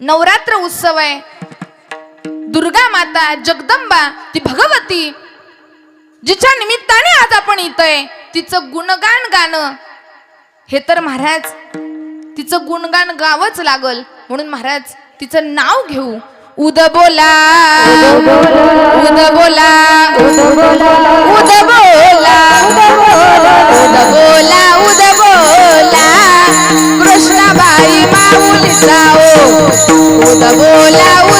नवरात्र उत्सव आहे. दुर्गा माता जगदंबा ती भगवती जिच्या निमित्ताने आज आपण इथं आहे तिचं गुणगान गाणं. हे तर महाराज तिचं गुणगान गावच लागल. म्हणून महाराज तिचं नाव घेऊ. उद बोला उद बोला उद बोला उद बोला उद बोला. कृष्णाबाई माऊलीचा उद बोला.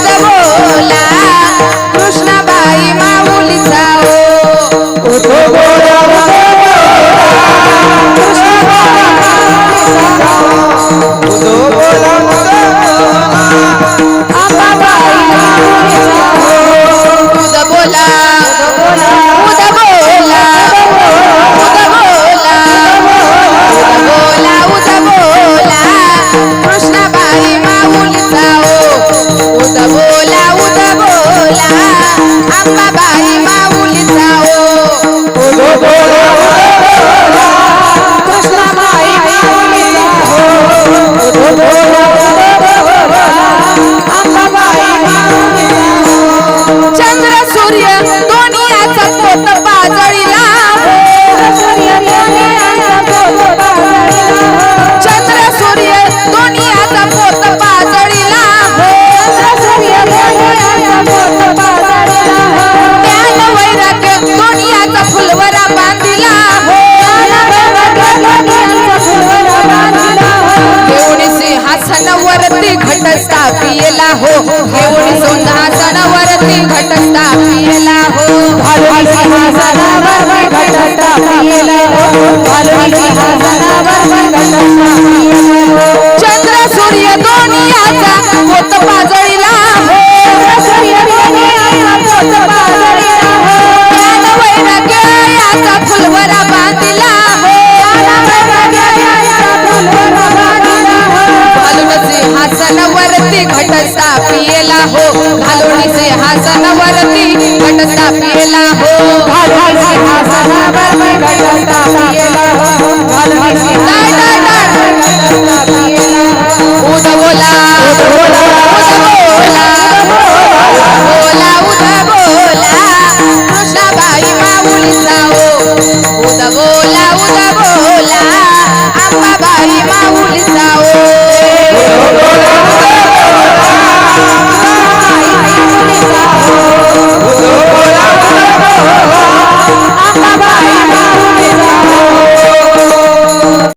glorious. वरती घट स्थापियला हो. देऊणी सिंहासनावरती घट स्थापियला हो. सिंहासनावरती घट स्थापियला हो. घालून सिंहासनावरती घट स्थापियला हो